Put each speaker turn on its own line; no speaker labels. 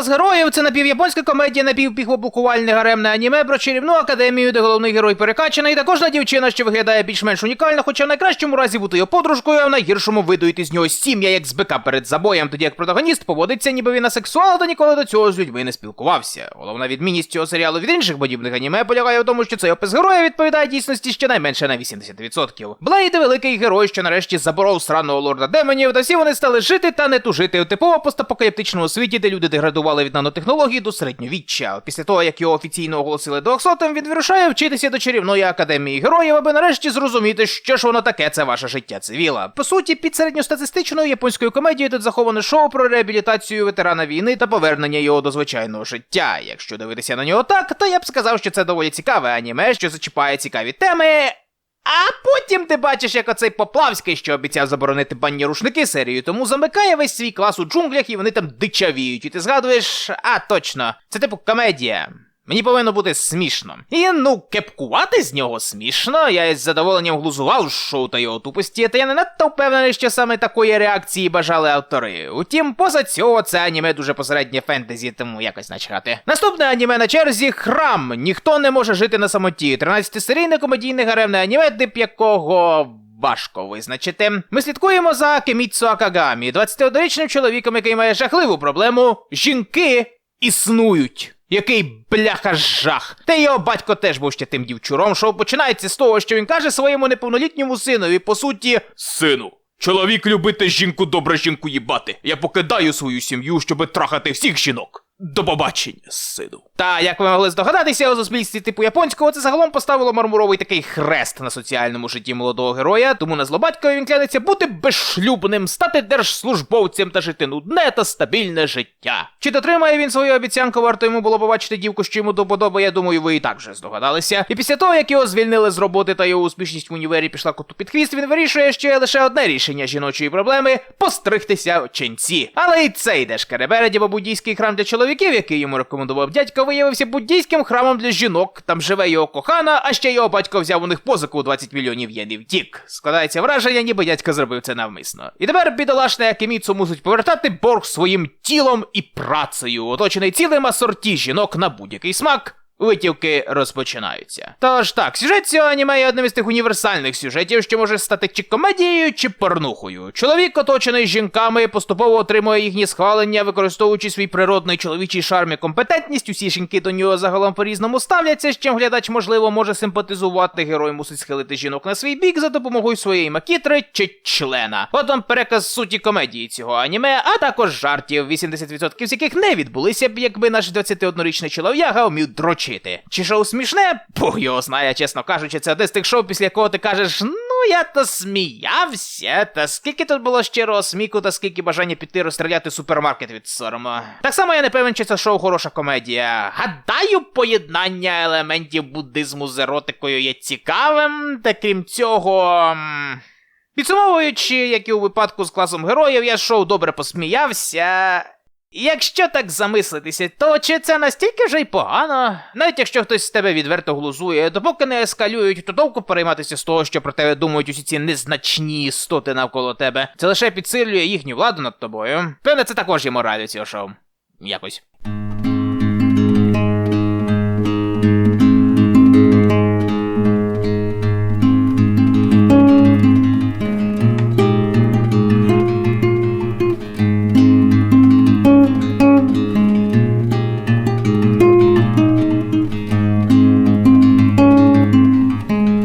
клас героїв це напівяпонська комедія, напівпіхоблокувальне гаремне аніме про чарівну академію, де головний герой перекачаний, та кожна дівчина, що виглядає більш-менш унікально, хоча в найкращому разі бути його подружкою, а в найгіршому видують із нього сім'я як з бика перед забоєм, тоді як протагоніст поводиться, ніби він асексуал, та ніколи до цього з людьми не спілкувався. Головна відмінність цього серіалу від інших подібних аніме полягає в тому, що цей опис героя відповідає дійсності щонайменше на 80%. Блейд великий герой, що нарешті заборов сраного лорда демонів, та всі вони стали жити та не тужити у типово постапокаліптичному світі, де люди деградували від нанотехнологій до середньовіччя. Після того, як його офіційно оголосили двохсотим, він вирушає вчитися до чарівної академії героїв, аби нарешті зрозуміти, що ж воно таке це ваше життя цивіла. По суті, під середньостатистичною японською комедією тут заховане шоу про реабілітацію ветерана війни та повернення його до звичайного життя. Якщо дивитися на нього так, то я б сказав, що це доволі цікаве аніме, що зачіпає цікаві теми. А потім ти бачиш, як оцей Поплавський, що обіцяв заборонити банні рушники серію, тому замикає весь свій клас у джунглях і вони там дичавіють. І ти згадуєш, а точно, це типу комедія. Мені повинно бути смішно. І ну, кепкувати з нього смішно. Я із задоволенням глузував шоу та його тупості, та я не надто впевнений, що саме такої реакції бажали автори. Утім, поза цього це аніме дуже посереднє фентезі, тому якось начхати. Наступне аніме на черзі храм. Ніхто не може жити на самоті. 13-серійне комедійне гаремне аніме, тип якого. Важко визначити. Ми слідкуємо за Кеміцу Акагамі, 21-річним чоловіком, який має жахливу проблему. Жінки існують. Який бляха жах. Та його батько теж був ще тим дівчуром, що починається з того, що він каже своєму неповнолітньому синові, по суті, сину. Чоловік любити жінку, добре жінку їбати. Я покидаю свою сім'ю, щоби трахати всіх жінок. До побачення, сину. Та як ви могли здогадатися, у суспільстві типу японського це загалом поставило мармуровий такий хрест на соціальному житті молодого героя, тому на злобатькові він клянеться бути безшлюбним, стати держслужбовцем та жити нудне та стабільне життя. Чи дотримає він свою обіцянку, варто йому було побачити дівку, що йому до подоби, я думаю, ви і так вже здогадалися. І після того, як його звільнили з роботи та його успішність в універі пішла коту під хвіст, він вирішує, що є лише одне рішення жіночої проблеми постригтися ченці. Але і цей дешкеребередь або буддійський храм для чоловіків, який йому рекомендував дядько, виявився буддійським храмом для жінок. Там живе його кохана, а ще його батько взяв у них позику у 20 мільйонів єн і втік. Складається враження, ніби дядько зробив це навмисно. І тепер бідолашний Акеміцу мусить повертати борг своїм тілом і працею, оточений цілим асорті жінок на будь-який смак. Витівки розпочинаються. Тож так, сюжет цього аніме є одним із тих універсальних сюжетів, що може стати чи комедією, чи порнухою. Чоловік, оточений жінками, поступово отримує їхні схвалення, використовуючи свій природний чоловічий шарм і компетентність. Усі жінки до нього загалом по-різному ставляться, з чим глядач, можливо, може симпатизувати. Герой мусить схилити жінок на свій бік за допомогою своєї макітри чи члена. От вам переказ суті комедії цього аніме, а також жартів, 80% з яких не відбулися б, якби наш 21-річний чолов'яга вмів дрочити. Чи шоу смішне? Бог його знає, чесно кажучи, це одне з тих шоу, після якого ти кажеш, ну я то сміявся, та скільки тут було щирого сміку, та скільки бажання піти розстріляти супермаркет від сорому. Так само я не певен, чи це шоу хороша комедія. Гадаю, поєднання елементів буддизму з еротикою є цікавим, та крім цього. Підсумовуючи, як і у випадку з класом героїв, я шоу добре посміявся. Якщо так замислитися, то чи це настільки вже й погано? Навіть якщо хтось з тебе відверто глузує, допоки не ескалюють, то довго перейматися з того, що про тебе думають усі ці незначні істоти навколо тебе. Це лише підсилює їхню владу над тобою. Певне, це також є мораль цього шоу. Якось.